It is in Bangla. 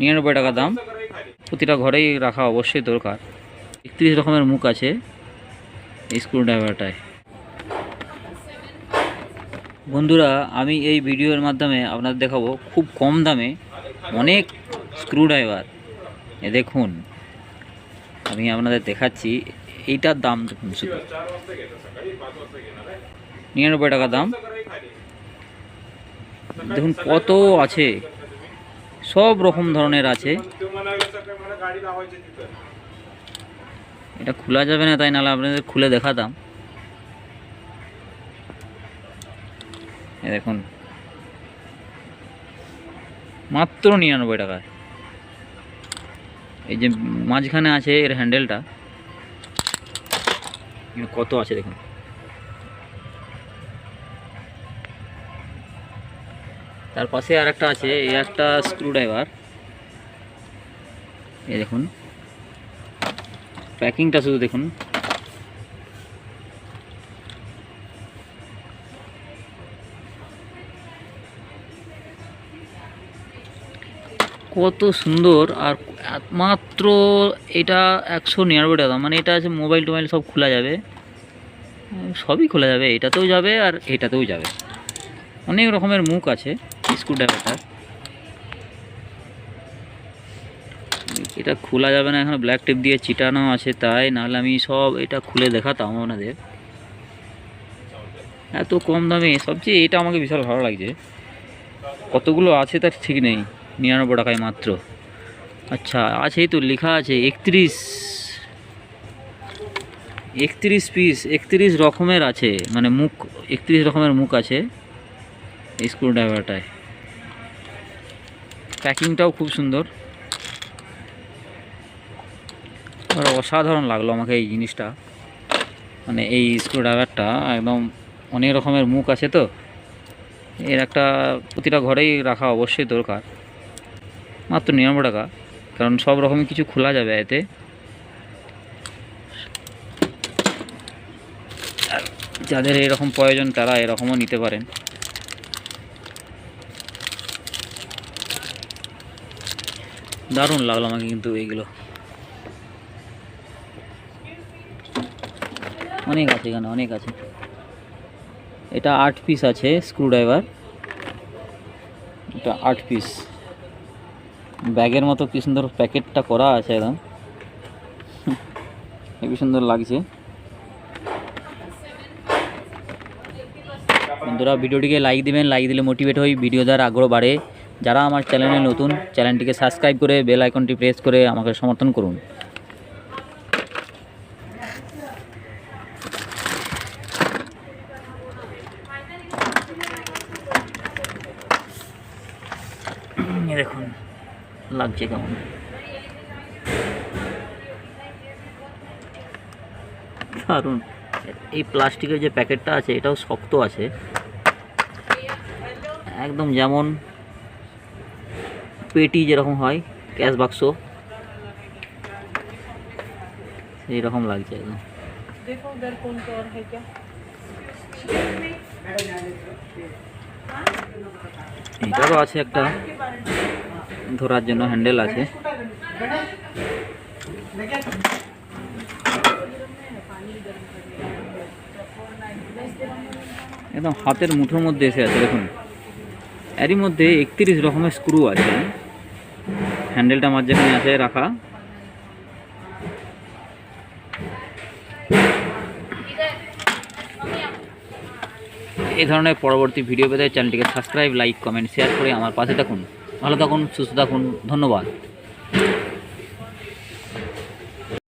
নিরানব্বই টাকা দাম। প্রতিটা ঘরেই রাখা অবশ্যই দরকার। একত্রিশ রকমের মুখ আছে এই স্ক্রু ড্রাইভারটায় বন্ধুরা, আমি এই ভিডিওর মাধ্যমে আপনাদের দেখাবো খুব কম দামে অনেক স্ক্রু ড্রাইভার এ দেখুন, আমি আপনাদের দেখাচ্ছি, এইটার দাম দেখুন শুধু। নিরানব্বই টাকা দাম। দেখুন কত আছে। সব রকম ধরনের আছে। এটা খোলা যাবে না, তাই নাহলে আপনাদের খুলে দেখাতাম। দেখুন। মাত্র নিরানব্বই টাকায় এই যে মাঝখানে আছে এর হ্যান্ডেলটা কত আছে দেখুন। তার পাশে আর একটা আছে, এই একটা স্ক্রু ড্রাইভার এই দেখুন। প্যাকিংটা শুধু দেখুন। কত সুন্দর, আর মাত্র এটা একশো নিরানব্বই টাকা মানে এটা আছে মোবাইল টোবাইল সব খোলা যাবে। সবই খোলা যাবে, এটাতেও যাবে আর এটাতেও যাবে। অনেক রকমের মুখ আছে। স্ক্রুড্রাইভারটার এটা খোলা যাবে না, এখন ব্ল্যাক টেপ দিয়ে চিটানো আছে তাই, নাহলে আমি সব এটা খুলে দেখাতাম আপনাদের। এত কম দামে সবচেয়ে এটা আমাকে বিশাল ভালো লাগছে। কতগুলো আছে তার ঠিক নেই, নিরানব্বই টাকায় মাত্র। আচ্ছা আছে তো, লেখা আছে একত্রিশ একত্রিশ পিস একত্রিশ রকমের আছে মানে মুখ, একত্রিশ রকমের মুখ আছে এই স্ক্রু ড্রাইভারটায় প্যাকিংটাও খুব সুন্দর। আর অসাধারণ লাগল আমাকে এই জিনিসটা। মানে এই স্ক্রু ড্রাইভারটা একদম অনেক রকমের মুখ আছে তো। এর একটা প্রতিটা ঘরেই রাখা অবশ্যই দরকার। মাত্র নিরানব্বই টাকা। কারণ সব রকমই কিছু খোলা যাবে এতে। যাদের এরকম প্রয়োজন তারা এরকমও নিতে পারেন। দারুণ লাগল আমাকে কিন্তু এইগুলো। অনেক আছে এখানে, অনেক আছে। এটা আট পিস আছে স্ক্রুড্রাইভার এটা আট পিস ব্যাগের মতো কি সুন্দর প্যাকেটটা করা আছে একদম। হেবি সুন্দর লাগছে। বন্ধুরা, ভিডিওটিকে লাইক দিবেন লাইক দিলে মোটিভেট হই ভিডিও দেওয়ার আগ্রহ বাড়ে। যারা আমার চ্যানেলে নতুন, চ্যানেলটিকে সাবস্ক্রাইব করে, বেল আইকনটি প্রেস করে আমাকে সমর্থন করুন। দেখুন, লাগছে কেমন। দারুণ। এই প্লাস্টিকের যে প্যাকেটটা আছে, এটাও শক্ত আছে। একদম যেমন পেটি যেরকম হয় ক্যাশ বাক্স। এইরকম লাগছে একদম। এটারও আছে একটা ধরার জন্য হ্যান্ডেল আছে। একদম হাতের মুঠোর মধ্যে এসে আছে দেখুন। এরই মধ্যে একত্রিশ রকমের স্ক্রু আছে। হ্যান্ডেলটা মাঝখানে আছে, রাখা। এই ধরনের পরবর্তী ভিডিও পেতে চ্যানেলটিকে সাবস্ক্রাইব লাইক কমেন্ট শেয়ার করে আমার পাশে থাকুন। ভালো থাকুন, সুস্থ থাকুন, ধন্যবাদ।